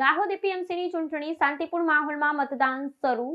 દાહોદ એપીએમસીની ચૂંટણી શાંતિપૂર્ણ માહોલમાં મતદાન શરૂ.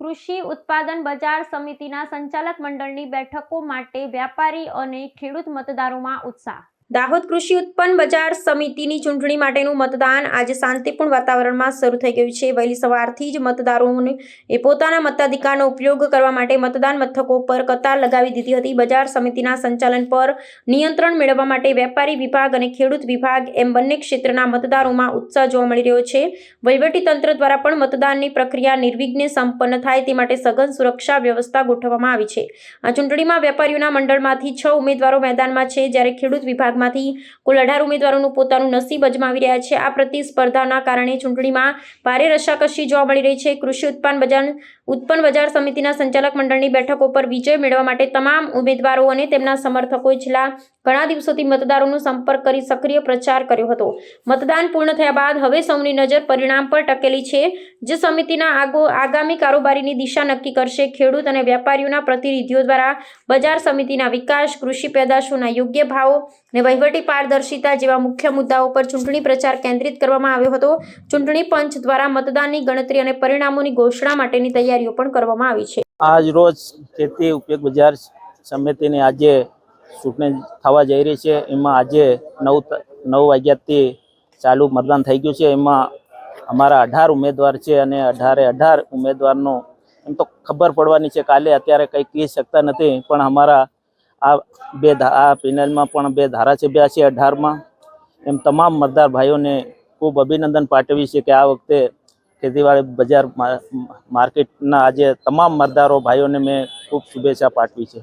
કૃષિ ઉત્પાદન બજાર સમિતિના સંચાલક મંડળની બેઠકો માટે વ્યાપારી અને ખેડૂત મતદારોમાં ઉત્સાહ. દાહોદ કૃષિ ઉત્પન્ન બજાર સમિતિની ચૂંટણી માટેનું મતદાન આજે શાંતિપૂર્ણ વાતાવરણમાં શરૂ થઈ ગયું છે. વહેલી સવારથી જ મતદારોને એ પોતાના મતાધિકારનો ઉપયોગ કરવા માટે મતદાન મથકો પર કતાર લગાવી દીધી હતી. બજાર સમિતિના સંચાલન પર નિયંત્રણ મેળવવા માટે વેપારી વિભાગ અને ખેડૂત વિભાગ એમ બંને ક્ષેત્રના મતદારોમાં ઉત્સાહ જોવા મળી રહ્યો છે. વહીવટી તંત્ર દ્વારા પણ મતદાનની પ્રક્રિયા નિર્વિઘ્ને સંપન્ન થાય તે માટે સઘન સુરક્ષા વ્યવસ્થા ગોઠવવામાં આવી છે. આ ચૂંટણીમાં વેપારીઓના મંડળમાંથી છ ઉમેદવારો મેદાનમાં છે. જ્યારે ખેડૂત વિભાગમાંથી કુલ અઢાર ઉમેદવારોનું પોતાનું નસીબ અજમાવી રહ્યા છે. આ પ્રતિસ્પર્ધાના કારણે ચૂંટણીમાં ભારે રસાકસી જોવા મળી રહી છે. કૃષિ ઉત્પાદન બજાર, ઉત્પન્ન બજાર સમિતિના સંચાલક મંડળની બેઠકો પર વિજય મેળવવા માટે તમામ ઉમેદવારો અને તેમના સમર્થકોએ છેલ્લા ઘણા દિવસોથી મતદારોનો સંપર્ક કરી સક્રિય પ્રચાર કર્યો હતો. મતદાન પૂર્ણ થયા બાદ હવે સૌની નજર પરિણામ પર ટકેલી છે, જે સમિતિના આગો, આગામી કારોબારીની દિશા નક્કી કરશે. ખેડૂત અને વેપારીઓના પ્રતિનિધિઓ દ્વારા બજાર સમિતિના વિકાસ, કૃષિ પેદાશોના યોગ્ય ભાવો અને વહીવટી પારદર્શિતા જેવા મુખ્ય મુદ્દાઓ પર ચૂંટણી પ્રચાર કેન્દ્રિત કરવામાં આવ્યો હતો. ચૂંટણી પંચ દ્વારા મતદાનની ગણતરી અને પરિણામોની ઘોષણા માટેની તૈયારીઓ પણ કરવામાં આવી છે. આજ રોજ ખેતી ઉપયોગ બજાર સમિતિની આજે ચૂંટણી થવા જઈ રહી છે. એમાં આજે નવ નવ વાગ્યાથી ચાલુ મતદાન થઈ ગયું છે. એમાં અમારા અઢાર ઉમેદવાર છે અને અઢારે અઢાર ઉમેદવારનો એમ તો ખબર પડવાની છે કાલે અત્યારે કંઈ કહી શકતા નથી, પણ અમારા આ બે આ પેનલમાં પણ બે ધારાસભ્ય છે અઢારમાં. એમ તમામ મતદાર ભાઈઓને ખૂબ અભિનંદન પાઠવી છે કે આ વખતે ખેતીવાડી બજાર માર્કેટના આજે તમામ મતદારો ભાઈઓને મેં ખૂબ શુભેચ્છા પાઠવી છે.